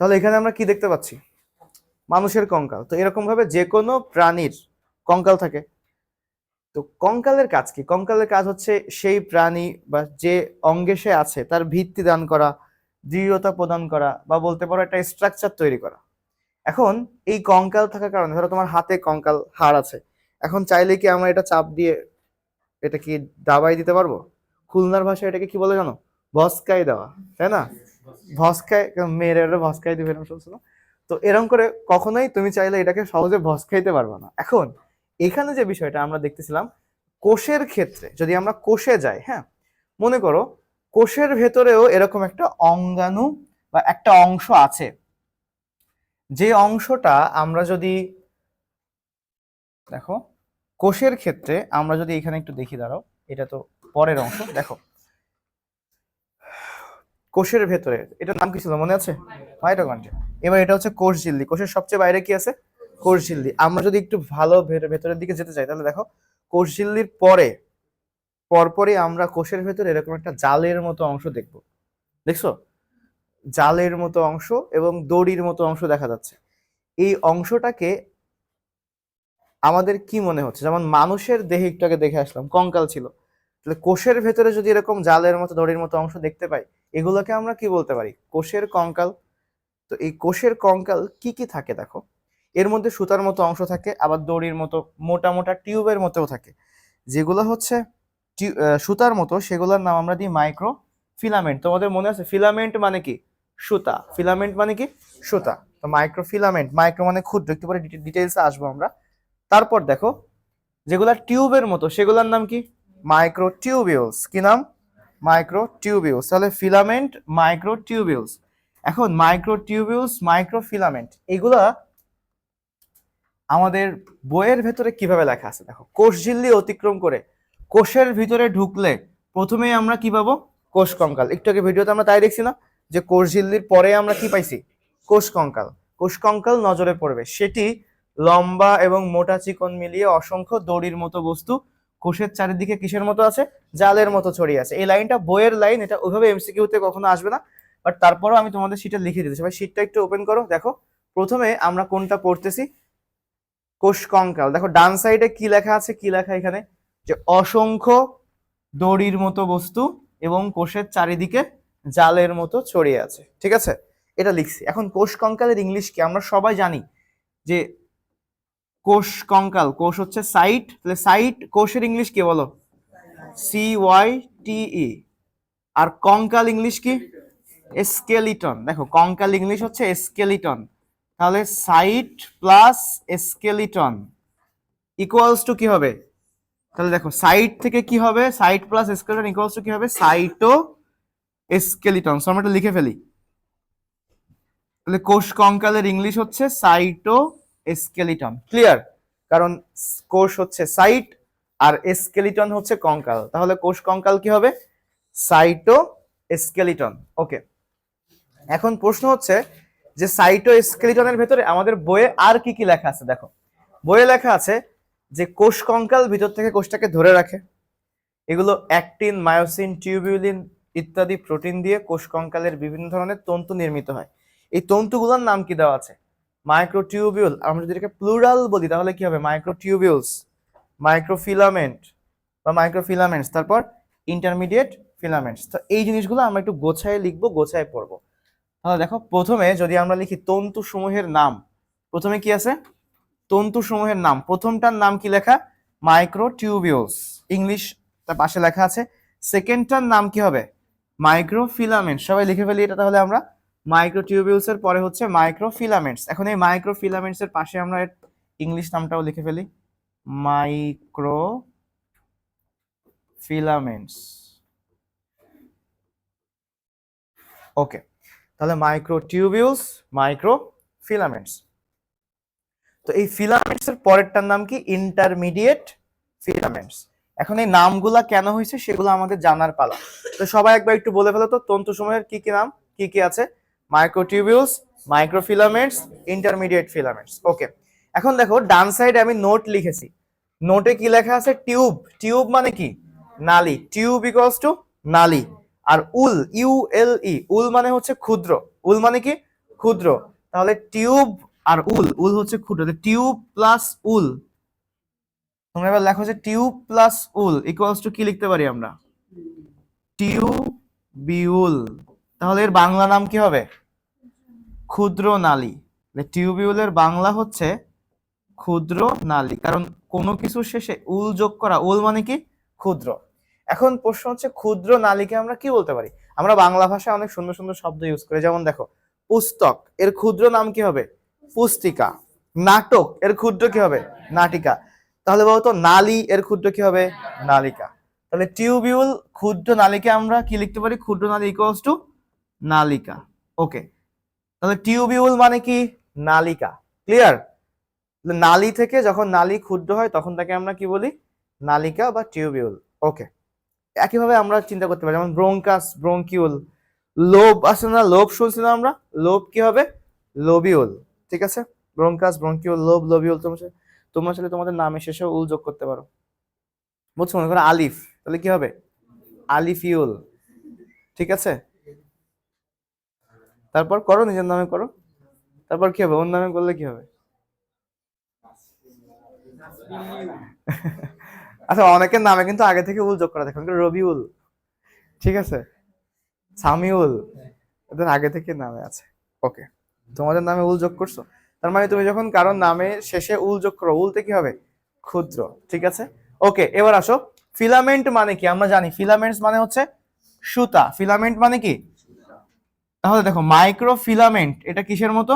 তাহলে এখানে আমরা কি দেখতে পাচ্ছি? মানুষের কঙ্কাল। তো এরকম ভাবে যে কোনো প্রাণীর কঙ্কাল থাকে। তো কঙ্কালের কাজ কি? কঙ্কালের কাজ হচ্ছে সেই প্রাণী বা যে অঙ্গে সে আছে, তার ভিত্তি দান করা, দৃঢ়তা প্রদান করা বা বলতে পারো একটা স্ট্রাকচার তৈরি করা। এখন এই কঙ্কাল থাকার কারণে, ধরো তোমার হাতে কঙ্কাল হাড় আছে, এখন চাইলে কি আমরা এটা চাপ দিয়ে এটা কি দাবাই দিতে পারব? খুলনার ভাষায় এটাকে কি বলে জানো? ভস্কাই দেওয়া, তাই না? ভস্কাই মেয়েরা ভস্কাই দিবে এরকম শুনছো তো এরকম করে কখনোই তুমি চাইলে এটাকে সহজে ভস্কাইতে পারবে না। এখন এখানে যে বিষয়টা আমরা দেখতেছিলাম, কোষের ক্ষেত্রে, যদি আমরা কোষে যাই হ্যাঁ? মনে করো, কোষের ভেতরেও এরকম একটা অঙ্গাণু বা একটা অংশ আছে। যে অংশটা আমরা যদি, দেখো, কোষের ক্ষেত্রে আমরা যদি এখানে একটু দেখি, দাঁড়াও, এটা তো পরের অংশ, দেখো। কোষের ভেতরে। এটার নাম কি ছিল? মনে আছে? মাইটোকন্ড্রিয়া এবার এটা হচ্ছে কোষ ঝিল্লি। কোষের সবচেয়ে বাইরে কি আছে? কোষ ঝিল্লি। আমরা যদি একটু ভালো ভেতরের দিকে যেতে চাই, তাহলে দেখো, কোষ ঝিল্লির পরে, পরপরই আমরা কোষের ভেতরে এরকম একটা জালের মতো অংশ দেখব। দেখছ? জালের মতো অংশ এবং দড়ির মতো অংশ দেখা যাচ্ছে। এই অংশটাকে আমাদের কি মনে হচ্ছে? যেমন মানুষের দেহে একটু আগে দেখে আসলাম, কঙ্কাল ছিল। তাহলে কোষের ভেতরে যদি এরকম জালের মতো, দড়ির মতো অংশ দেখতে পাই, এগুলোকে আমরা কি বলতে পারি? কোষের কঙ্কাল। তো এই কোষের কঙ্কাল কি কি থাকে দেখো? এর মধ্যে সুতার মতো অংশ থাকে, আবার দড়ির মতো, মোটা মোটা টিউবের মতোও থাকে। যেগুলো হচ্ছে সুতার মতো, সেগুলোর নাম আমরা দিই মাইক্রো ফিলামেন্ট তোমাদের মনে আছে ফিলামেন্ট মানে কি? সুতা। ফিলামেন্ট মানে কি? সুতা। তো মাইক্রো ফিলামেন্ট মাইক্রো মানে ক্ষুদ্র, একটু পরে ডিটেলসে আসব আমরা। তারপর দেখো, যেগুলা টিউবের মতো, সেগুলোর নাম কি? মাইক্রো টিউবিউলস কি নাম? মাইক্রো টিউবিউলস তাহলে ফিলামেন্ট মাইক্রো টিউবিউলস এখন মাইক্রো টিউবিউলস মাইক্রো ফিলামেন্ট এগুলা আমাদের বইয়ের ভেতরে কীভাবে লেখা আছে? দেখো, কোষ ঝিল্লি অতিক্রম করে, কোষের ভিতরে ঢুকলে প্রথমেই আমরা কি পাবো? কোষ কঙ্কাল। একটু আগে ভিডিওতে আমরা তাই দেখছি না, যে কোষ ঝিল্লির পরে আমরা কি পাইছি? কোষ কঙ্কাল। কোষ কঙ্কাল নজরে পড়বে। সেটি লম্বা এবং মোটা চিকন মিলিয়ে অসংখ্য দড়ির মতো বস্তু কোষের চারিদিকে কিসের মতো আছে? জালের মতো ছড়িয়ে আছে। এই লাইনটা বইয়ের লাইন, এটা ওইভাবে এমসিকিউতে কখনো আসবে না। বাট তারপরও আমি তোমাদের শীটে লিখে দিতেছি। ভাই শীটটা একটু ওপেন করো, দেখো। প্রথমে আমরা কোনটা পড়তেছি? কোষ কঙ্কাল। দেখো, ডান সাইডে কি লেখা আছে? কি লেখা এখানে? যে অসংখ্য দড়ির মতো বস্তু এবং কোষের চারিদিকে জালের মতো ছড়িয়ে আছে। ঠিক আছে? এটা লিখছি। এখন কোষ কঙ্কালের ইংলিশ কি? আমরা সবাই জানি যে কোষ কঙ্কাল, কোষ হচ্ছে সাইট, তাহলে সাইট কোষের ইংলিশ কি বলো? সি ওয়াই টি ই আর কঙ্কাল ইংলিশ কি? স্কেলিটন। দেখো, কঙ্কাল ইংলিশ হচ্ছে স্কেলিটন। তাহলে cyto plus skeleton equals to কি হবে? তাহলে দেখো, সাইট থেকে কি হবে? Cyto plus skeleton equals to কি হবে? Cyto skeleton. সো আমরা লিখে ফেলি। তাহলে কোষ কঙ্কালের ইংলিশ হচ্ছে সাইটো স্কেলিটন ক্লিয়ার কারণ কোষ হচ্ছে সাইট আর স্কেলিটন হচ্ছে কঙ্কাল। তাহলে কোষ কঙ্কাল কি হবে? সাইটো স্কেলিটন ওকে এখন প্রশ্ন হচ্ছে যে সাইটো স্কেলিটনের ভেতরে আমাদের বইয়ে আর কি কি লেখা আছে? দেখো, বইয়ে লেখা আছে যে কোষ কঙ্কাল ভিতর থেকে কোষটাকে ধরে রাখে। এগুলো অ্যাক্টিন মায়োসিন টিউবিউলিন ইত্যাদি প্রোটিন দিয়ে কোষ কঙ্কালের বিভিন্ন ধরনের তন্তু নির্মিত হয়। এই তন্তুগুলোর নাম কি দেওয়া আছে? মাইক্রোটিউবিউল, আমরা যদি এটাকে প্লুরাল বলি, তাহলে কি হবে? মাইক্রোটিউবিউলস, মাইক্রোফিলামেন্ট বা মাইক্রোফিলামেন্টস, তারপর ইন্টারমিডিয়েট ফিলামেন্টস। তো এই জিনিসগুলো আমরা একটু গোছায় লিখব, গোছায় পড়ব। তাহলে দেখো, প্রথমে যদি আমরা লিখি তন্তু সমূহের নাম, প্রথমে কি আছে? তন্তু সমূহের নাম। প্রথমটার নাম কি লেখা? মাইক্রোটিউবিউলস। ইংলিশ তার পাশে লেখা আছে। সেকেন্ডটার নাম কি হবে? মাইক্রোফিলামেন্ট সবাই লিখে ফেলি এটা তাহলে আমরা। মাইক্রোটিউবিউলস এর, পরে হচ্ছে মাইক্রোফিলামেন্টস এখন এই মাইক্রোফিলামেন্টস এর পাশে আমরা ইংলিশ নামটাও লিখে ফেলি। মাইক্রো ফিলামেন্টস ওকে, তাহলে মাইক্রোটিউবিউলস মাইক্রো ফিলামেন্টস তো এই ফিলামেন্টস এর পরেরটার নাম কি? ইন্টারমিডিয়েট ফিলামেন্টস এখন এই নামগুলা কেন হয়েছে সেগুলো আমাদের জানার পালা। তো সবাই একবার একটু বলে ফেলো তো, তন্তু সময়ের কি কি নাম? কি কি আছে? Microtubules microfilaments intermediate filaments okay এখন দেখো, ডান সাইডে আমি নোট লিখেছি। নোটে কি লেখা আছে? টিউব টিউব মানে কি? নালি। টিউব ইকুয়ালস টু নালি। আর উল ইউ এল ই উল মানে হচ্ছে ক্ষুদ্র। উল মানে কি? ক্ষুদ্র। তাহলে টিউব আর উল উল হচ্ছে ক্ষুদ্র। টিউব প্লাস উল। তোমরা এবার লেখো যে tube plus ule equals to কি লিখতে পারি আমরা? টিউবিউল তাহলে এর বাংলা নাম কি হবে? ক্ষুদ্র নালী। টিউবিউলের বাংলা হচ্ছে ক্ষুদ্র নালী। কারণ কোনো কিছুর শেষে উল যোগ করা, উল মানে কি? ক্ষুদ্র। এখন প্রশ্ন হচ্ছে, ক্ষুদ্র নালীকে আমরা কি বলতে পারি? আমরা বাংলা ভাষায় অনেক সুন্দর সুন্দর শব্দ ইউজ করি। যেমন দেখো, পুস্তক, এর ক্ষুদ্র নাম কি হবে? পুস্তিকা। নাটক, এর ক্ষুদ্র কি হবে? নাটিকা। তাহলে বলতো নালী, এর ক্ষুদ্র কি হবে? নালিকা। তাহলে টিউবিউল ক্ষুদ্র নালীকে আমরা কি লিখতে পারি? ক্ষুদ্র নালী ইকুয়ালস টু নালিকা। ওকে তাহলে টিউবিউল মানে কি? নালিকা। ক্লিয়ার নালি থেকে যখন নালি ক্ষুদ্র হয়, তখন তাকে আমরা কি বলি? নালিকা বা টিউবিউল। ওকে একইভাবে আমরা চিন্তা করতে পারি, যেমন ব্রোঙ্কাস, ব্রোঙ্কিউল। লোভ আছে না? লোভ শুনছি না আমরা? লোভ কি হবে? লোবিউল ঠিক আছে? ব্রোঙ্কাস, ব্রোঙ্কিউল, লোভ লোবিউল তোমার তোমরা আসলে তোমাদের নামের শেষে উল যোগ করতে পারো। বুঝছ? মনে করো আলিফ। তাহলে কি হবে? আলিফিউল। ঠিক আছে? তারপর করো, নিজের নামে করো। তারপর কি হবে? ওর নামে করলে কি হবে? আচ্ছা অনেকের নামে কিন্তু আগে থেকে উল যোগ করা যেমন রবিউল, ঠিক আছে? সামিউল, এদের আগে থেকে নামে আছে। ওকে তোমাদের নামে উল যোগ করছ? তার মানে তুমি যখন কারোর নামে শেষে উল যোগ করো, উলতে কি হবে? ক্ষুদ্র, ঠিক আছে? ওকে এবার আসো। ফিলামেন্ট মানে কি? আমরা জানি, ফিলামেন্টস মানে হচ্ছে সুতা। ফিলামেন্ট মানে কি? তাহলে দেখো মাইক্রো ফিলামেন্ট এটা কিসের মতো?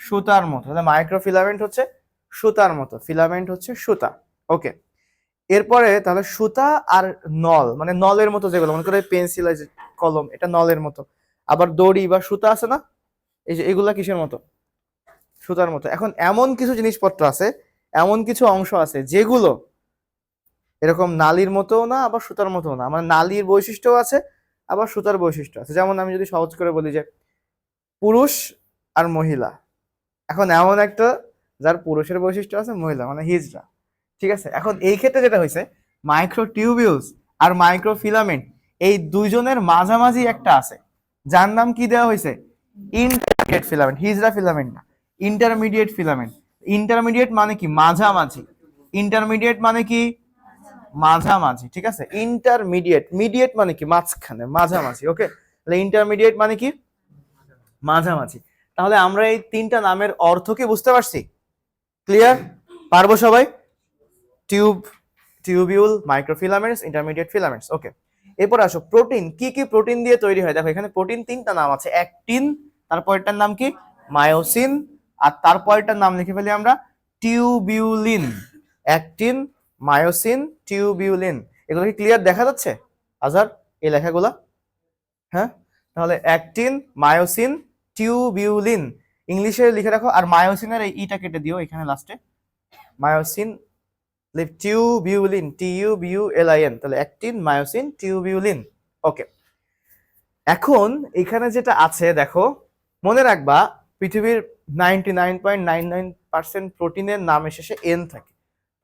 সুতার মতো। তাহলে মাইক্রো ফিলামেন্ট হচ্ছে সুতার মতো। ফিলামেন্ট হচ্ছে সুতা। ওকে এরপরে তাহলে সুতা আর নল মানে নলের মতো যেগুলো, মনে করে পেন্সিল কলম, এটা নলের মতো। আবার দড়ি বা সুতা আছে না? এই যে এগুলা কিসের মতো? সুতার মতো। এখন এমন কিছু জিনিসপত্র আছে, এমন কিছু অংশ আছে যেগুলো এরকম নালির মতো না, আবার সুতার মতো না। মানে নালির বৈশিষ্ট্য আছে আবার সুতার বৈশিষ্ট্য আছে। যেমন আমি যদি সহজ করে বলি যে, পুরুষ আর মহিলা। এখন এমন একটা যার পুরুষের বৈশিষ্ট্য আছে, মহিলা মানে হিজরা ঠিক আছে? এখন এই ক্ষেত্রে যেটা হয়েছে মাইক্রো টিউবিউলস আর মাইক্রো ফিলামেন্ট এই দুইজনের মাঝামাঝি একটা আছে। যার নাম কি দেওয়া হয়েছে? ইন্টারমিডিয়েট ফিলামেন্ট হিজরা ফিলামেন্ট না। ইন্টারমিডিয়েট ফিলামেন্ট ইন্টারমিডিয়েট মানে কি? মাঝামাঝি। ইন্টারমিডিয়েট মানে কি? মাঝামাঝি, ঠিক আছে? ইন্টারমিডিয়েট মিডিয়েট মানে কি? মাঝখানে, মাঝামাঝি ওকে তাহলে ইন্টারমিডিয়েট মানে কি? মাঝামাঝি। তাহলে আমরা এই তিনটা নামের অর্থ কি বুঝতে পারছি? ক্লিয়ার পারব সবাই? Tube tubule microfilaments intermediate filaments okay এরপর আসো প্রোটিন কি কি প্রোটিন দিয়ে তৈরি হয়? দেখো, এখানে প্রোটিন তিনটা নাম আছে অ্যাক্টিন তারপরেরটার নাম কি? মায়োসিন আর তারপরটার নাম লিখে ফেলি আমরা টিউবিউলিন অ্যাক্টিন মায়োসিন টিউবিউলিন, এগুলো কি ক্লিয়ার দেখা যাচ্ছে? আজার এই লেখাগুলা। হ্যাঁ? তাহলে অ্যাক্টিন, মায়োসিন, টিউবিউলিন, ইংলিশে লিখে রাখো, আর মায়োসিনের এই ইটা কেটে দিও এখানে লাস্টে মায়োসিন টিউবিউলিন টিউ বিউ এল আই এন তাহলে অ্যাক্টিন, মায়োসিন, টিউবিউলিন। ওকে। এখন এখানে যেটা আছে, দেখো, মনে রাখবা, পৃথিবীর ninety nine point nine nine percent প্রোটিনের নামে শেষে এন থাকে।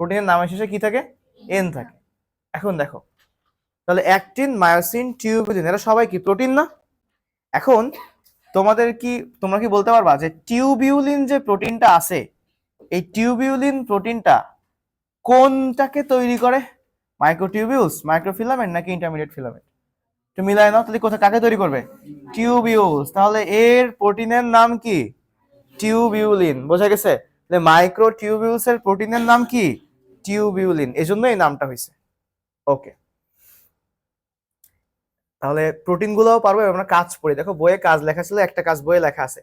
প্রোটিনের নামে শেষে কি থাকে? এন থাকে। এখন দেখো, তাহলে অ্যাক্টিন মায়োসিন টিউবিউলিন এরা সবাই কি? প্রোটিন না? এখন তোমাদের কি, তোমরা কি বলতে পারবা যে টিউবিউলিন যে প্রোটিনটা আছে, এই টিউবিউলিন প্রোটিনটা কোনটাকে তৈরি করে? মাইক্রোটিউবিউলস মাইক্রোফিলামেন্ট নাকি ইন্টারমিডিয়েট ফিলামেন্ট একটু মিলায় নাও, তাহলে কোথায়, কাকে তৈরি করবে? টিউবিউলস তাহলে এর প্রোটিনের নাম কি? টিউবিউলিন বোঝা গেছে? তাহলে মাইক্রো টিউবিউলস এর প্রোটিনের নাম কি? টিউবিউলিন এজন্য এই নামটা হয়েছে। ওকে। তাহলে প্রোটিন গুলোও পারব আমরা কাজ পড়ি। দেখো, বইয়ে কাজ লেখা ছিল, একটা কাজ বইয়ে লেখা আছে।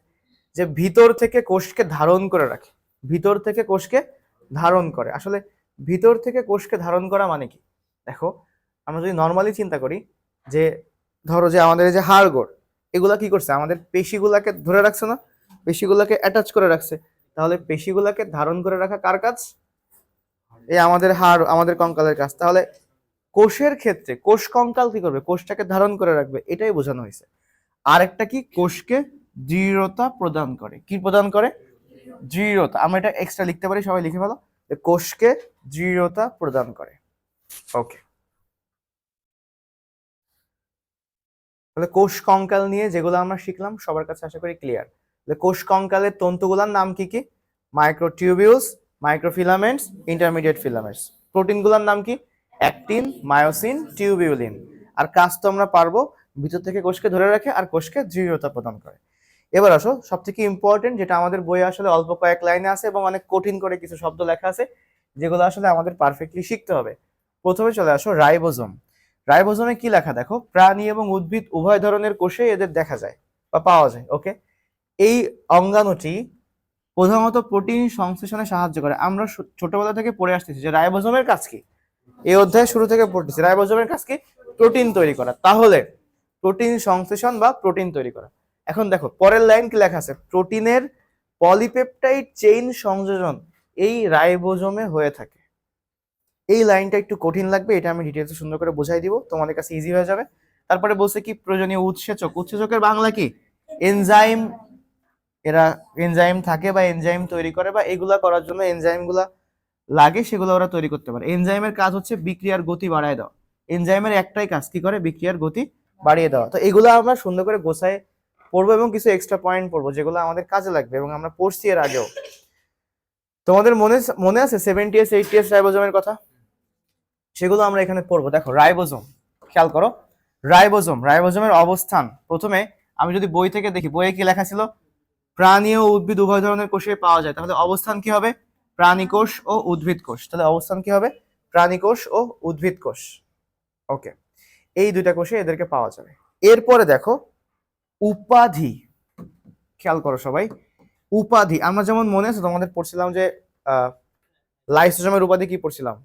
যে ভিতর থেকে কোষকে ধারণ করে রাখে। ভিতর থেকে কোষকে ধারণ করে। আসলে ভিতর থেকে কোষকে ধারণ করা মানে কি? দেখো, আমরা যদি নর্মালি চিন্তা করি যে, ধরো যে আমাদের এই যে হাড়গোড়, এগুলা কি করছে? আমাদের পেশিগুলাকে ধরে রাখছে না? পেশিগুলাকে অ্যাটাচ করে রাখছে। তাহলে পেশিগুলাকে ধারণ করে রাখা কার কাজ? এই আমাদের হাড়, আমাদের কঙ্কালের কাজ। তাহলে কোষের ক্ষেত্রে, কোষ কঙ্কাল কি করবে? কোষটাকে ধারণ করে রাখবে, এটাই বোঝানো হয়েছে। আর একটা কি? কোষকে দৃঢ়তা প্রদান করে। কি প্রদান করে? দৃঢ়তা। আমরা এটা এক্সট্রা লিখতে পারি, সবাই লিখে ফেলো। কোষকে দৃঢ়তা প্রদান করে। ওকে তাহলে কোষ কঙ্কাল নিয়ে যেগুলো আমরা শিখলাম, সবার কাছে আশা করি ক্লিয়ার কোষ কঙ্কালের তন্তুগুলোর নাম কি কি? মাইক্রোটিউবিউলস মাইক্রোফিলামেন্টস ইন্টারমিডিয়েট ফিলামেন্টস প্রোটিনগুলোর নাম কি? Actin, myosin, tubulin. আর কাজ তো আমরা পারব ভিতর থেকে কোষকে ধরে রাখে আর কোষকে দৃঢ়তা প্রদান করে। এবার আসো সব থেকে ইম্পর্টেন্ট যেটা আমাদের বইয়ে আসলে অল্প কয়েক লাইনে আছে এবং অনেক কঠিন করে কিছু শব্দ লেখা আছে, যেগুলো আসলে আমাদের পারফেক্টলি শিখতে হবে। প্রথমে চলে আসো, রাইবোজোম। রাইবোজোমে কি লেখা? দেখো, প্রাণী এবং উদ্ভিদ উভয় ধরনের কোষে এদের দেখা যায় বা পাওয়া যায় ওকে এই অঙ্গাণুটি প্রধানত প্রোটিন সংশ্লেষণে সাহায্য করে। আমরা ছোটবেলা থেকে পড়ে আসতেছি যে রাইবোজোমের কাজ কি? এই অধ্যায় শুরু থেকে পড়তেছি, রাইবোজোমের কাজ কি? প্রোটিন তৈরি করা। তাহলে প্রোটিন সংশ্লেষণ বা প্রোটিন তৈরি করা। এখন দেখো, পরের লাইন কি লেখা আছে? প্রোটিনের পলিপেপটাইড চেইন সংযোজন এই রাইবোজোমে হয়ে থাকে। এই লাইনটা একটু কঠিন লাগবে, এটা আমি ডিটেলসে সুন্দর করে বোঝাই দিব, তোমাদের কাছে ইজি হয়ে যাবে। তারপরে বলছে কি, প্রয়োজনীয় উৎসেচক। উৎসেচকের বাংলা কি? এনজাইম এরা এনজাইম থাকে বা এনজাইম তৈরি করে বা এগুলা করার জন্য এনজাইমগুলা লাগে, সেগুলো ওরা তৈরি করতে পারে। এনজাইমের কাজ হচ্ছে বিক্রিয়ার গতি বাড়ায় দেওয়া। এনজাইমের একটাই কাজ কি করে? বিক্রিয়ার গতি বাড়িয়ে দেওয়া। তো এগুলো আমরা সুন্দর করে গোছায় পড়ব এবং কিছু এক্সট্রা পয়েন্ট পড়ব, যেগুলো আমাদের কাজে লাগবে এবং আমরা পড়ছি এর আগেও। তোমাদের মনে মনে আছে সেভেন্টি এস এইটি এস রাইবোজোমের কথা? সেগুলো আমরা এখানে পড়ব। দেখো, রাইবোজোম, খেয়াল করো। রাইবোজোম, রাইবোজোমের অবস্থান। প্রথমে আমি যদি বই থেকে দেখি, বইয়ে কি লেখা ছিল? প্রাণী ও উদ্ভিদ উভয় ধরনের কোষে পাওয়া যায়। তাহলে অবস্থান কি হবে? প্রাণী কোষ ও উদ্ভিদ কোষ। তাহলে অবস্থান কি হবে? প্রাণী কোষ ও উদ্ভিদ কোষ। ওকে এই দুইটা কোষে এদেরকে পাওয়া যাবে। এরপরে দেখো, উপাধি। খেয়াল করো সবাই। উপাধি, আমরা যেমন মনে আছে তোমাদের পড়ছিলাম যে লাইসোজমের উপাধি কি পড়ছিলাম?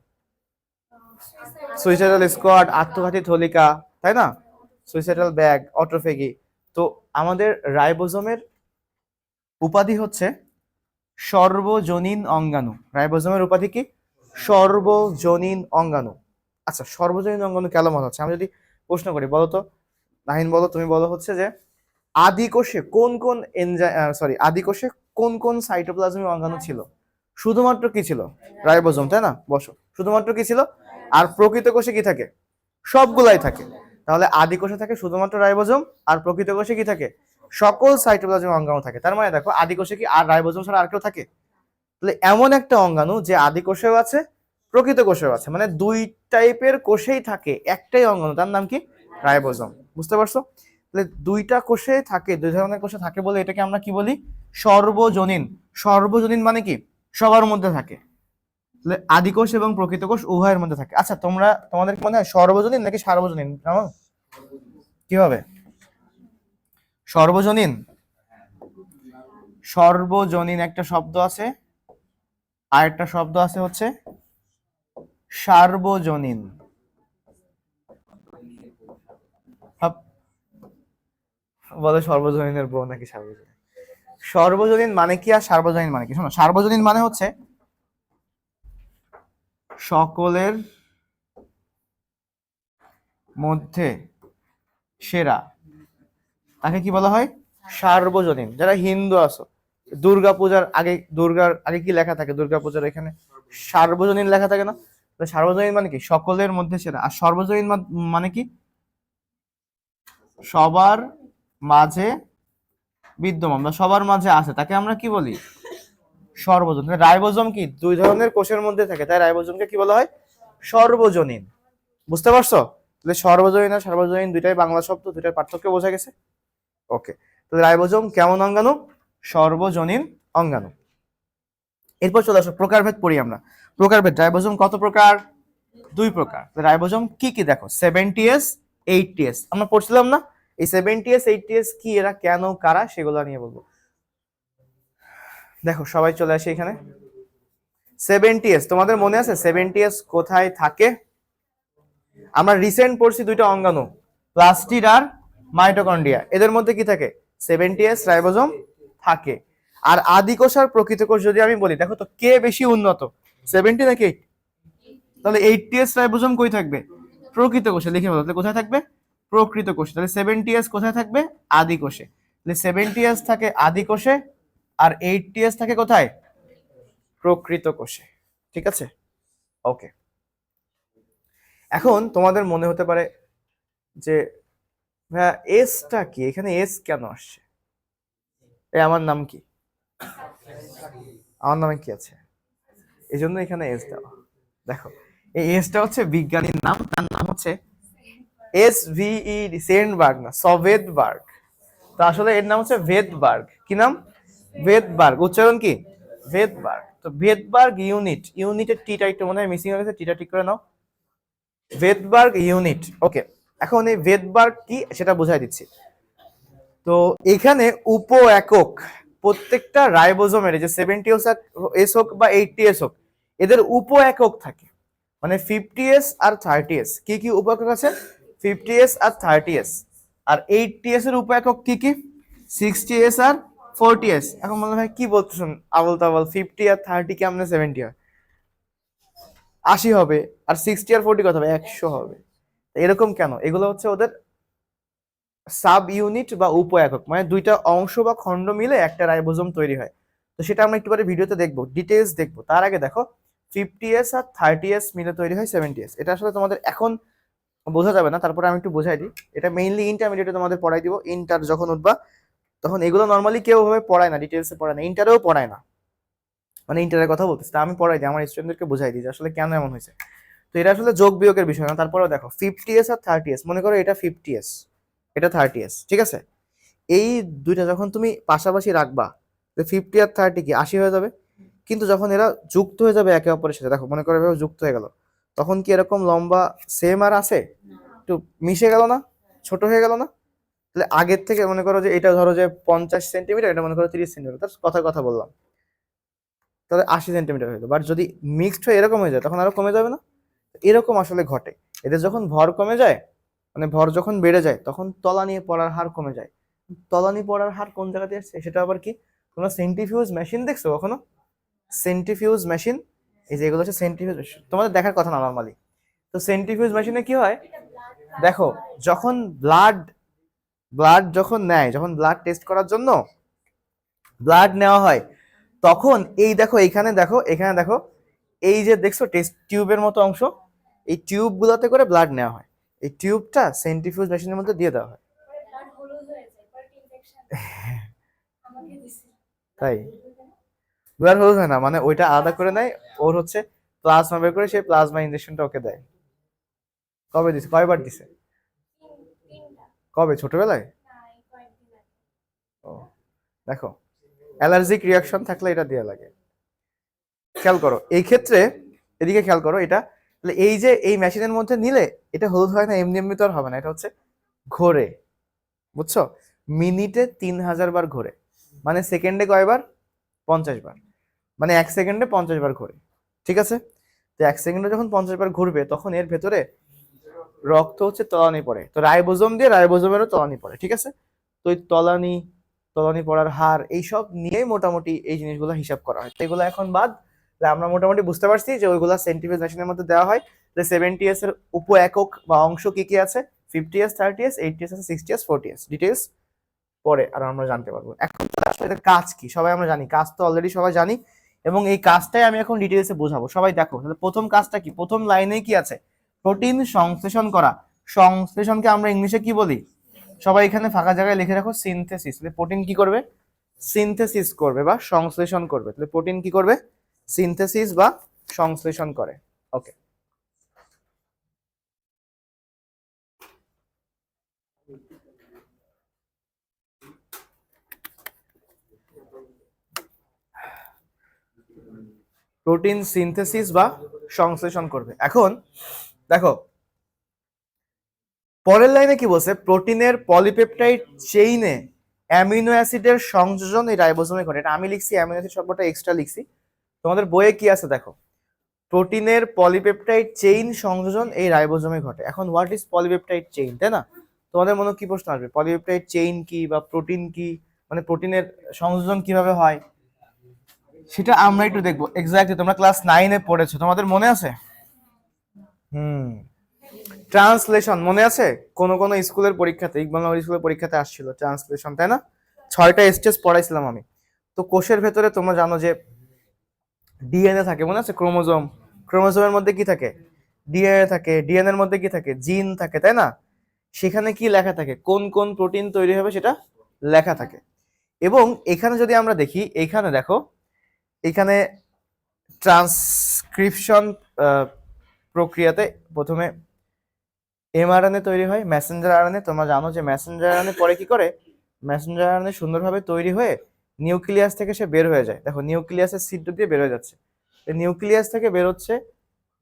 সুইসাইডাল স্কোয়াড আত্মঘাতী থলিকা, তাই না? সুইসাইডাল ব্যাগ অটোফেগি তো আমাদের রাইবোজোমের উপাধি হচ্ছে সর্বজনীন অঙ্গাণু। রাইবোজোমের উপাধি কি? সর্বজনীন অঙ্গাণু। আচ্ছা সর্বজনীন অঙ্গাণু কেন মনে হচ্ছে? আমি যদি প্রশ্ন করি, বলো তো। নাহিন, বলো, তুমি বলো হচ্ছে যে, আদি কোষে কোন কোন এনজাই সরি আদি কোষে কোন কোন সাইটোপ্লাজমিক অঙ্গাণু ছিল? শুধুমাত্র কি ছিল? রাইবোজোম, তাই না? বসো। শুধুমাত্র কি ছিল? আর প্রকৃত কোষে কি থাকে? সবগুলাই থাকে। তাহলে আদি কোষে থাকে শুধুমাত্র রাইবোজোম, আর প্রকৃত কোষে কি থাকে? সকল সাইটোপ্লাজমিক অঙ্গাণু থাকে। তার মানে দেখো আদি কোষে কি আর রাইবোজোম ছাড়া আর কেউ থাকে? তাহলে এমন একটা অঙ্গাণু যে আদি কোষেও আছে প্রকৃত কোষেও আছে। মানে দুই টাইপের কোষেই থাকে, একটাই অঙ্গাণু। তার নাম কি? রাইবোজম। বুঝতে পারছ? তাহলে দুইটা কোষে থাকে, দুই ধরনের কোষে থাকে বলে এটাকে আমরা কি বলি? সর্বজনীন। সর্বজনীন মানে কি? সবার মধ্যে থাকে। তাহলে আদি কোষ এবং প্রকৃত কোষ উভয়ের মধ্যে থাকে। আচ্ছা তোমরা, তোমাদের মনে হয় সর্বজনীন নাকি সার্বজনীন? জানো কি হবে সর্বজনীন? সর্বজনীন একটা শব্দ আছে। আর একটা শব্দ আছে হচ্ছে সার্বজনীন। বলে সর্বজনীনের বউ নাকি সার্বজনীন? সর্বজনীন মানে কি আর সার্বজনীন মানে কি? শোনো, সার্বজনীন মানে হচ্ছে সকলের মধ্যে সেরা তাকে কি বলা হয়? সার্বজনীন। যারা হিন্দু আছো দুর্গা পূজার আগে, দুর্গার আগে কি লেখা থাকে? দুর্গা পূজার এখানে সার্বজনীন লেখা থাকে না? সার্বজনীন মানে কি? সকলের মধ্যে সেরা আর সর্বজনীন মানে কি? সবার মাঝে বিদ্যমান বা সবার মাঝে আছে। তাকে আমরা কি বলি? সর্বজনীন। রাইবোজোম কি? দুই ধরনের কোষের মধ্যে থাকে। তাই রাইবোজোমকে কি বলা হয়? সর্বজনীন। বুঝতে পারছ? তাহলে সর্বজনীন আর সার্বজনীন দুইটাই বাংলা শব্দ, দুইটার পার্থক্য বোঝা গেছে। ওকে তাহলে রাইবোজোম কেমন অঙ্গাণু? সর্বজনীন অঙ্গাণু। এরপর চলে আসো, প্রকারভেদ পড়ি আমরা। প্রকারভেদ, রাইবোজোম কত প্রকার? দুই প্রকার। রাইবোজোম কি কি দেখো? সেভেন্টি এস এইটটি এস আমরা পড়ছিলাম না? এই সেভেন্টি এস এইটটি এস কি, এরা কেন, কারা, সেগুলো নিয়ে বলব। দেখো, সবাই চলে আসে এখানে। সেভেন্টি এস তোমাদের মনে আছে? সেভেন্টি এস কোথায় থাকে? আমরা রিসেন্ট পড়ছি দুইটা অঙ্গাণু, প্লাস্টিড আর মাইটোকন্ড্রিয়া। এদের মধ্যে কি থাকে? সেভেন্টি এস রাইবোজোম থাকে। আর আদি কোষ আর প্রকৃত কোষ যদি আমি বলি, দেখো তো কে বেশি উন্নত? সেভেন্টি নাকি এইট তাহলে এইটটি এস রাইবোজোম কই থাকবে? প্রকৃত কোষে লিখে বলো তাহলে কোথায় থাকবে? প্রকৃত কোষে তাহলে সেভেন্টি এস কোথায় থাকবে? আদি কোষে তাহলে সেভেন্টি এস থাকে আদি কোষে আর এইটটি এস থাকে কোথায়? প্রকৃত কোষে ঠিক আছে? ওকে এখন তোমাদের মনে হতে পারে যে ভাইয়া এসটা কি? এখানে এস কেন আসছে? এই আমার নাম কি? আমার নামে কি আছে? এই জন্য এখানে এস দেওয়া। দেখো, এই এসটা হচ্ছে বিজ্ঞানীর নাম, তার নাম হচ্ছে এস ভিই সেনবার্গ না সভেদবার্গ তো আসলে এর নাম হচ্ছে ভেদবার্গ কি নাম? ভেদবার্গ উচ্চারণ কি? ভেদবার্গ তো ভেদবার্গ ইউনিট ইউনিটের টিটা একটু মনে হয় মিসিং হয়ে গেছে টিটা ঠিক করে নাও। ভেদবার্গ ইউনিট ওকে এখন এই ভেদবার্গ কি সেটা বোঝাই দিচ্ছি। তো এখানে উপ একক প্রত্যেকটা রাইবোজোমের যে সেভেন্টি এস হোক বা এইটটি এস হোক, এদের উপ একক থাকে। মানে ফিফটি এস আর থার্টি এস কি কি উপ একক আছে? ফিফটি এস আর থার্টি এস আর এইটটি এস এর উপ একক কি কি? সিক্সটি এস আর ফোরটি এস এখন মনে হয় কি বলতেছেন আবল তাবল ফিফটি আর থার্টি কেমনে সেভেন্টি হয়? আশি হবে, আর সিক্সটি আর ফোরটি কত হবে? একশো হবে। এরকম কেন? এগুলো হচ্ছে ওদের সাব ইউনিট বা উপ একক মানে দুইটা অংশ বা খণ্ড মিলে একটা রাইবোজোম তৈরি হয়। তো সেটা আমরা একটু পরে ভিডিওতে দেখব ডিটেলস দেখব। তার আগে দেখো ফিফটি এস আর থার্টি এস মিলে তৈরি হয় সেভেন্টি এস এটা আসলে তোমাদের এখন বোঝা যাবে না, তারপরে আমি একটু বোঝাই দিই। এটা মেইনলি ইন্টারমিডিয়েটে তোমাদের পড়াই দিব ইন্টার যখন উঠবা, তখন এগুলো নর্মালি কেউ ভাবে পড়ায় না ডিটেলসে পড়ায় না ইন্টারেও পড়ায় না। মানে ইন্টারের কথা বলতেছি আমি পড়াই দিই, আমার স্টুডেন্টদেরকে বোঝাই দিই আসলে কেন এমন হয়েছে। তো এটা আসলে যোগ বিয়োগের বিষয় না, তারপরেও দেখো ফিফটি এস আর থার্টি এস মনে করো এটা ফিফটি এস এটা থার্টি এস ঠিক আছে? এই দুইটা যখন তুমি পাশাপাশি রাখবা ফিফটি আর থার্টি কি, আশি হয়ে যাবে? কিন্তু যখন এরা যুক্ত হয়ে যাবে একে অপরের সাথে, দেখো, মনে করো এভাবে যুক্ত হয়ে গেল, তখন কি এরকম লম্বা সেম আর আছে? একটু মিশে গেল না? ছোট হয়ে গেল না? তাহলে আগের থেকে মনে করো যে এটা ধরো যে পঞ্চাশ সেন্টিমিটার এটা মনে করো তিরিশ সেন্টিমিটার তার কথা কথা বললাম। তাহলে আশি সেন্টিমিটার হয়ে যাবে বাট যদি মিক্সড হয়ে এরকম হয়ে যায়, তখন আরও কমে যাবে না? এরকম আসলে ঘটে। এদের যখন ভর কমে যায় মানে ভর যখন বেড়ে যায়, তখন তলানি পড়ার হার কমে যায়। তলানি পড়ার হার কোন জায়গাতে আসছে? সেটা আবার কি? তোমরা সেন্টিফিউজ মেশিন দেখছ কখনো? সেন্টিফিউজ মেশিন এই যে এগুলো হচ্ছে সেন্টিফিউজ মেশিন তোমাদের দেখার কথা না নর্মালি তো সেন্টিফিউজ মেশিনে কি হয়? দেখো, যখন ব্লাড ব্লাড যখন নেয়, যখন ব্লাড টেস্ট করার জন্য ব্লাড নেওয়া হয়, তখন এই দেখো, এইখানে দেখো, এখানে দেখো, এই যে দেখছ টেস্ট টিউবের মতো অংশ এই টিউবগুলোতে করে ব্লাড নেওয়া হয়। এই টিউবটা সেন্ট্রিফিউজ মেশিনের মধ্যে দিয়ে দেওয়া হয়। তাই? ব্লাড হলুদ হয় না মানে ওইটা আলাদা করে নেয়, ওর হচ্ছে প্লাজমা বের করে সেই প্লাজমা ইনজেকশনটা ওকে দেয়। কবে দিছে? কয়বার দিছে? কবে? ছোটবেলায়? ও, দেখো অ্যালার্জিক রিয়াকশন থাকলে এটা দেওয়া লাগে। খেয়াল করো, এই ক্ষেত্রে, এদিকে খেয়াল করো, এটা তাহলে এই যে, এই মেশিনের মধ্যে নিলে এটা হলুদ হয় না, এমনি এমনি তো আর হবে না, এটা হচ্ছে ঘোরে, বুঝছ? মিনিটে তিন হাজার বার ঘোরে মানে সেকেন্ডে কয়বার? পঞ্চাশ বার মানে এক সেকেন্ডে পঞ্চাশ বার ঘোরে, ঠিক আছে? তো এক সেকেন্ডে যখন পঞ্চাশ বার ঘুরবে, তখন এর ভেতরে রক্ত হচ্ছে তলানি পড়ে, তো রাইবোজোম দিয়ে রাইবোজোমেরও তলানি পড়ে, ঠিক আছে? তো ওই তলানি তলানি পড়ার হার, এইসব নিয়েই মোটামুটি এই জিনিসগুলো হিসাব করা হয়। এগুলো এখন বাদ আমরা মোটামুটি বুঝতে পারছি যে ওইগুলা সেন্টিফিউজ মেশিনের মধ্যে দেওয়া হয়। যে সেভেন্টি এস এর উপ একক বা অংশ কি কি আছে? Fifty S thirty S eighty S আছে sixty S forty S details পরে আর আমরা জানতে পারব। এখন তাহলে আসলে কাজ কি? সবাই আমরা জানি। কাজ তো অলরেডি সবাই জানি এবং এই কাজটাই আমি এখন ডিটেলসে বোঝাবো। সবাই দেখো, তাহলে প্রথম কাজটা কি? প্রথম লাইনে কি আছে? প্রোটিন সংশ্লেষণ করা। সংশ্লেষণকে আমরা ইংলিশে কি বলি? সবাই এখানে ফাঁকা জায়গায় লিখে রাখো সিনথেসিস তাহলে প্রোটিন কি করবে? সিনথেসিস করবে বা সংশ্লেষণ করবে। তাহলে প্রোটিন কি করবে? সিনথেসিস বা সংশ্লেষণ করে। ওকে প্রোটিন সিনথেসিস বা সংশ্লেষণ করবে। এখন, দেখো, পরের লাইনে কি বলছে? প্রোটিনের পলিপেপটাইড চেইনে অ্যামিনো অ্যাসিডের সংযোজন এই রাইবোজোমে ঘটে। এটা আমি লিখছি, অ্যামিনো অ্যাসিড শব্দটা এক্সট্রা লিখছি। তোমাদের বইয়ে কি আছে দেখো? প্রোটিনের পলিপেপটাইড চেইন সংযোজন এই রাইবোজোমে ঘটে। এখন হোয়াট ইজ পলিপেপটাইড চেইন তাই না? তোমাদের মনে কি প্রশ্ন আসবে? পলিপেপটাইড চেইন কি বা প্রোটিন কি? মানে প্রোটিনের সংযোজন কীভাবে হয়? সেটা আমরা একটু দেখব। এক্স্যাক্টলি তোমরা ক্লাস নাইনে পড়েছো। তোমাদের মনে আছে? হুম। ট্রান্সলেশন মনে আছে? কোন কোন স্কুলের পরীক্ষাতে, ইকবাল স্কুলের পরীক্ষাতে আসছিল ট্রান্সলেশন তাই না? ছয়টা স্টেজ পড়াইছিলাম আমি। তো কোষের ভেতরে তোমরা জানো যে ডিএনএ থাকে, মনে আছে? ক্রোমোজোম। ক্রোমোজোমের মধ্যে কি থাকে? ডিএনএ থাকে। ডিএনএ এর মধ্যে কি থাকে? জিন থাকে, তাই না? সেখানে কি লেখা থাকে? কোন কোন প্রোটিন তৈরি হবে সেটা লেখা থাকে। এবং এখানে যদি আমরা দেখি, এখানে দেখো, এখানে ট্রান্সক্রিপশন প্রক্রিয়াতে প্রথমে এমআরএনএ তৈরি হয় মেসেঞ্জার আরএনএ তোমরা জানো যে মেসেঞ্জার আরএনএ পরে কি করে? মেসেঞ্জার আরএনএ সুন্দরভাবে তৈরি হয়ে নিউক্লিয়াস থেকে সে বের হয়ে যায়। দেখো, নিউক্লিয়াসের সিদ্ধ দিয়ে বের হয়ে যাচ্ছে। নিউক্লিয়াস থেকে বের হচ্ছে,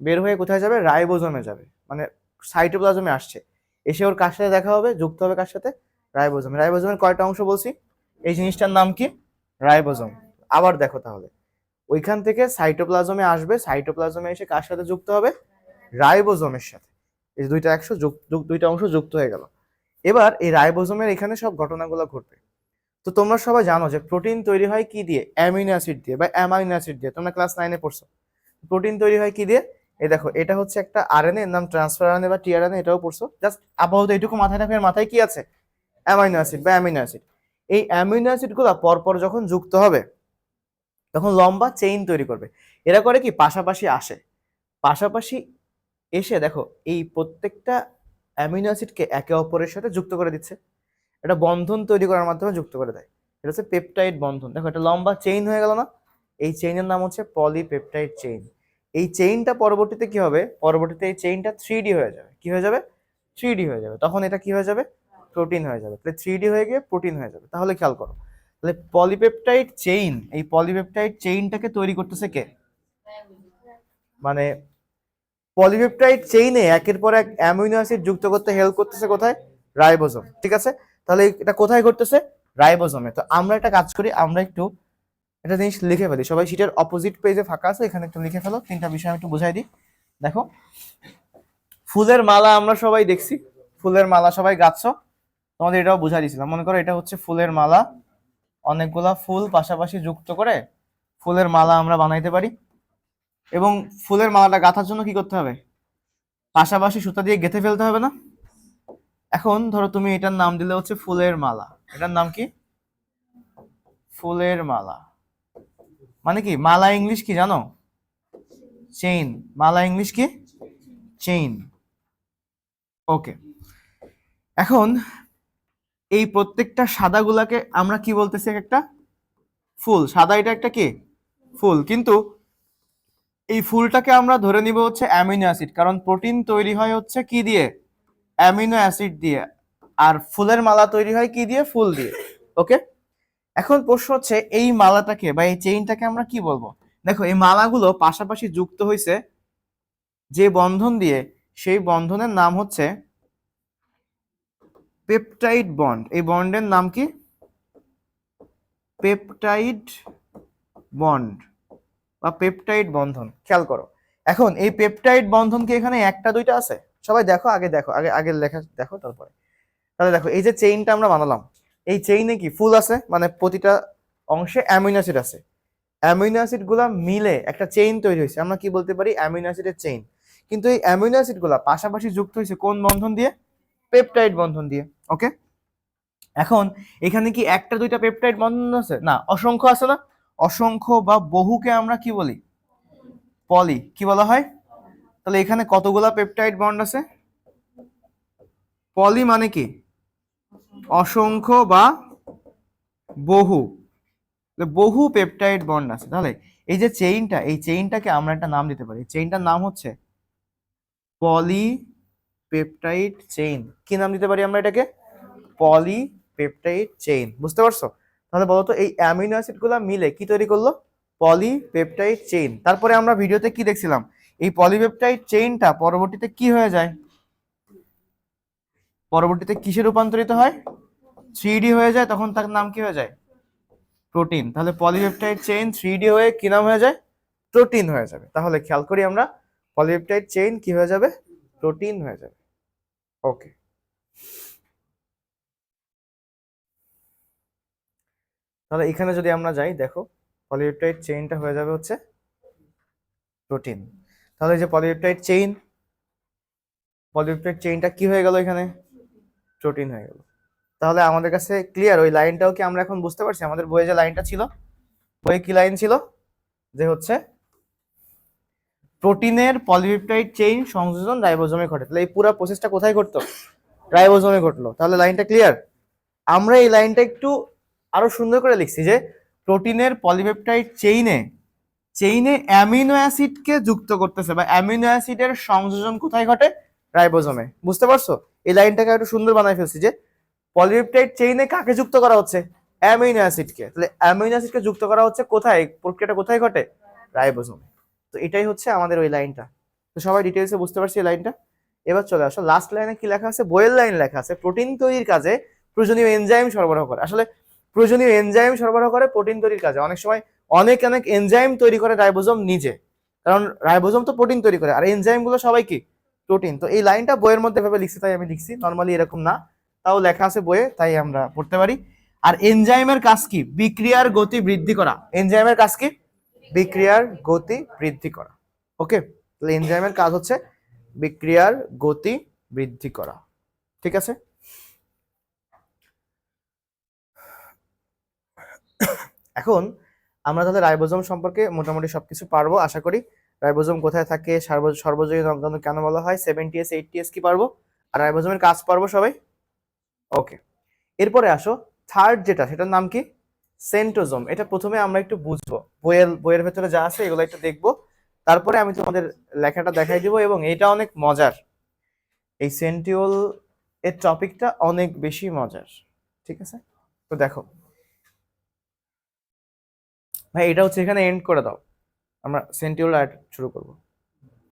বের হয়ে কোথায় যাবে? রাইবোজোমে যাবে। মানে সাইটোপ্লাজমে আসছে। এসে ওর কার সাথে দেখা হবে? যুক্ত হবে কার সাথে? রাইবোজোম। রাইবোজোমের কয়টা অংশ বলছি? এই জিনিসটার নাম কি? রাইবোজোম। আবার দেখো তাহলে। ওইখান থেকে সাইটোপ্লাজমে আসবে। সাইটোপ্লাজমে এসে কার সাথে যুক্ত হবে? রাইবোজোমের সাথে। এই দুইটা একশো দুইটা অংশ যুক্ত হয়ে গেল। এবার এই রাইবোজোমের এখানে সব ঘটনাগুলো ঘটবে। তো তোমরা সবাই জানো যে প্রোটিন তৈরি হয় কি দিয়ে? অ্যামিনো অ্যাসিড দিয়ে বা অ্যামাইনো অ্যাসিড দিয়ে। তোমরা ক্লাস নাইনে পড়ছো। প্রোটিন তৈরি হয় কি দিয়ে? এই দেখো, এটা হচ্ছে একটা আরএনএ, এর নাম ট্রান্সফার আরএনএ বা টিআরএনএ, এটাও পড়ছো। জাস্ট আপাতত এইটুকু মাথায় রাখবে মাথায় কি আছে? অ্যামাইনো অ্যাসিড বা অ্যামিনো অ্যাসিড। এই অ্যামিনো অ্যাসিডগুলো পরপর যখন যুক্ত হবে, তখন লম্বা চেইন তৈরি করবে। এরা করে কি? পাশাপাশি আসে। পাশাপাশি এসে দেখো, এই প্রত্যেকটা অ্যামিনো অ্যাসিডকে একে অপরের সাথে যুক্ত করে দিচ্ছে। এটা বন্ধন তৈরি করার মাধ্যমে যুক্ত করে দেয়। এটা হচ্ছে পেপটাইড বন্ধন। দেখো, এটা লম্বা চেইন হয়ে গেল না? এই চেইনের নাম হচ্ছে পলিপেপটাইড চেইন এই চেইনটা পরবর্তীতে কি হবে? পরবর্তীতে এই চেইনটা থ্রি হয়ে যাবে। কি হয়ে যাবে? থ্রি হয়ে যাবে। তখন এটা কি হয়ে যাবে? প্রোটিন হয়ে যাবে। তাহলে থ্রি হয়ে গিয়ে প্রোটিন হয়ে যাবে। তাহলে খেয়াল করো। তাহলে পলিপেপটাইড চেইন এই পলিপেপটাইড চেইনটাকে তৈরি করতেছে কে? মানে পলিপেপটাইড চেইনে একের পর এক অ্যামিনো অ্যাসিড যুক্ত করতে হেল্প করতেছে কোথায়? রাইবোজোম ঠিক আছে? তাহলে এটা কোথায় ঘটতেছে? রাইবোজোমে। তো আমরা একটা কাজ করি, আমরা একটু একটা জিনিস লিখে ফেলি। সবাই সিটের অপোজিট পেজে ফাঁকা আছে, এখানে একটু লিখে ফেলো, তিনটা বিষয় আমি একটু বুঝাই দিই। দেখো, ফুলের মালা আমরা সবাই দেখছি, ফুলের মালা সবাই গাচ্ছ তোমাদের এটাও বুঝাই দিয়েছিলাম। মনে করো এটা হচ্ছে ফুলের মালা, অনেকগুলা ফুল পাশাপাশি যুক্ত করে ফুলের মালা আমরা বানাইতে পারি। এবং ফুলের মালাটা গাঁথার জন্য কি করতে হবে? পাশাপাশি সুতা দিয়ে গেঁথে ফেলতে হবে না? এখন ধরো তুমি এটার নাম দিলে হচ্ছে ফুলের মালা। এটার নাম কি? ফুলের মালা। মানে কি? মালা ইংলিশ কি জানো? চেইন মালা ইংলিশ কি? চেইন ওকে এখন এই প্রত্যেকটা সাদাগুলাকে আমরা কি বলতেছি একটা? ফুল। সাদা এটা একটা কি? ফুল। কিন্তু এই ফুলটাকে আমরা ধরে নিব হচ্ছে অ্যামিনো অ্যাসিড। কারণ প্রোটিন তৈরি হয় হচ্ছে কি দিয়ে? অ্যামিনো অ্যাসিড দিয়ে। আর ফুলের মালা তৈরি হয় কি দিয়ে? ফুল দিয়ে। ওকে? এখন প্রশ্ন হচ্ছে, এই মালাটাকে বা এই চেইনটাকে আমরা কি বলব? দেখো, এই মালাগুলো পাশাপাশি যুক্ত হয়েছে যে বন্ধন দিয়ে। সেই বন্ধনের নাম হচ্ছে পেপটাইড বন্ড। এই বন্ডের নাম কি? পেপটাইড বন্ড বা পেপটাইড বন্ধন। খেয়াল করো। এখন এই পেপটাইড বন্ধন কি এখানে একটা, দুইটা আছে? সবাই দেখো, আগে দেখো, আগে, আগের লেখা দেখো, তারপরে। তাহলে দেখো, এই যে চেইনটা আমরা বানালাম, এই চেইনে কি ফুল আছে? মানে প্রতিটা অংশে অ্যামিনো অ্যাসিড আছে। অ্যামিনো অ্যাসিডগুলা মিলে একটা চেইন তৈরি হয়েছে। আমরা কি বলতে পারি? অ্যামিনো অ্যাসিডের চেইন কিন্তু এই অ্যামিনো অ্যাসিডগুলা পাশাপাশি যুক্ত হয়েছে কোন বন্ধন দিয়ে? পেপটাইড বন্ধন দিয়ে ওকে এখন, এখানে কি একটা, দুইটা পেপটাইড বন্ধন আছে? না, অসংখ্য আছে না? অসংখ্য বা বহুকে আমরা কি বলি? পলি কি বলা হয়? তাহলে এখানে কতগুলা পেপটাইড বন্ড আছে? পলি মানে কি? অসংখ্য বা বহু। বহু পেপটাইড বন্ড আছে। তাহলে এই যে চেইনটা এই চেইনটাকে আমরা একটা নাম দিতে পারি। চেইনটার নাম হচ্ছে পলি পেপটাইড চেইন কি নাম দিতে পারি আমরা এটাকে? পলি পেপটাইড চেইন বুঝতে পারছ? তাহলে বলতো এই অ্যামিনো অ্যাসিডগুলো মিলে কি তৈরি করল? পলিপেপটাইড চেইন তারপরে আমরা ভিডিওতে কি দেখছিলাম? এই পলিপেপটাইড চেইনটা পরবর্তীতে কি হয়ে যায়? পরবর্তীতে কিসে রূপান্তরিত হয়? থ্রি হয়ে যায়, তখন তার নাম কি হয়ে যায়? প্রোটিন। তাহলে পলিপেপটাইড চেইন থ্রি হয়ে কি নাম হয়ে যায়? প্রোটিন হয়ে যাবে। তাহলে খেয়াল করি আমরা, পলিপেপটাইড চেইন কি হয়ে যাবে? প্রোটিন হয়ে যাবে। ওকে। তাহলে এখানে যদি আমরা যাই, দেখো, পলিপেপটাইড চেইনটা হয়ে যাবে হচ্ছে প্রোটিন। তাহলে যে পলিপেপটাইড চেইন পলিপেপটাইড চেইনটা কি হয়ে গেল এখানে? প্রোটিন হয়ে গেল। তাহলে আমাদের কাছে ক্লিয়ার ওই লাইনটাও কি আমরা এখন বুঝতে পারছি? আমাদের বইয়ে যে লাইনটা ছিল, বইয়ে কি লাইন ছিল? যে হচ্ছে, প্রোটিনের পলিপেপটাইড চেইন সংযোজন রাইবোজোমে ঘটে। তাহলে এই পুরো প্রসেসটা কোথায় ঘটতো? রাইবোজোমে ঘটলো। তাহলে লাইনটা ক্লিয়ার আমরা এই লাইনটা একটু আরও সুন্দর করে লিখছি যে, প্রোটিনের পলিপেপটাইড চেইনে চেইনে অ্যামিনো অ্যাসিডকে যুক্ত করতেছে বা অ্যামিনো অ্যাসিডের সংযোজন কোথায় ঘটে? রাইবোজোমে। বুঝতে পারছ? এই লাইনটাকে একটু সুন্দর বানাই ফেলছি যে পলিপেপটাইড চেইনে কাকে যুক্ত করা হচ্ছে? অ্যামিনো অ্যাসিডকে তাহলে অ্যামিনো অ্যাসিডকে যুক্ত করা হচ্ছে কোথায়? প্রক্রিয়াটা কোথায় ঘটে? রাইবোজোমে। তো এটাই হচ্ছে আমাদের ওই লাইনটা। তো সবাই ডিটেলসে বুঝতে পারছি এই লাইনটা? এবার চলে আসো। লাস্ট লাইনে কি লেখা আছে? বইয়ের লাইন লেখা আছে। প্রোটিন তৈরির কাজে প্রয়োজনীয় এনজাইম সরবরাহ করে। আসলে প্রয়োজনীয় এনজাইম সরবরাহ করে প্রোটিন তৈরির কাজে। অনেক সময় অনেক অনেক এনজাইম তৈরি করে রাইবোজোম নিজে। কারণ রাইবোজোম তো প্রোটিন তৈরি করে, আর এনজাইমগুলো সবাই কি? প্রোটিন তো এই লাইনটা বইয়ের মধ্যে ভাবে লিখছি, তাই আমি লিখছি। নর্মালি এরকম না, তাও লেখা আছে বইয়ে, তাই আমরা পড়তে পারি। আর এনজাইমের কাজ কি? বিক্রিয়ার গতি বৃদ্ধি করা। এনজাইমের কাজ কি? বিক্রিয়ার গতি বৃদ্ধি করা। ওকে তাহলে এনজাইমের কাজ হচ্ছে বিক্রিয়ার গতি বৃদ্ধি করা। ঠিক আছে? এখন আমরা তাহলে রাইবোজোম সম্পর্কে মোটামুটি সবকিছু পারব, আশা করি। রাইবোজোম কোথায় থাকে, সর্ব- সর্বজনীন অঙ্গাণু কেন বলা হয় সেভেন্টি এস এইটটি এস কি পারব, আর রাইবোজোমের কাজ পারব সবাই? ওকে এরপরে আসো থার্ড যেটা, সেটার নাম কি? সেন্টোজোম। এটা প্রথমে আমরা একটু বুঝব। বইয়ের বইয়ের ভেতরে যা আছে এগুলো একটু দেখব। তারপরে আমি তোমাদের লেখাটা দেখাই দিব এবং এটা অনেক মজার। এই সেন্টিওল এর টপিকটা অনেক বেশি মজার। ঠিক আছে? তো দেখো ভাই এটা হচ্ছে এখানে এন্ড করে দাও। আমরা সেন্টিওল শুরু করব।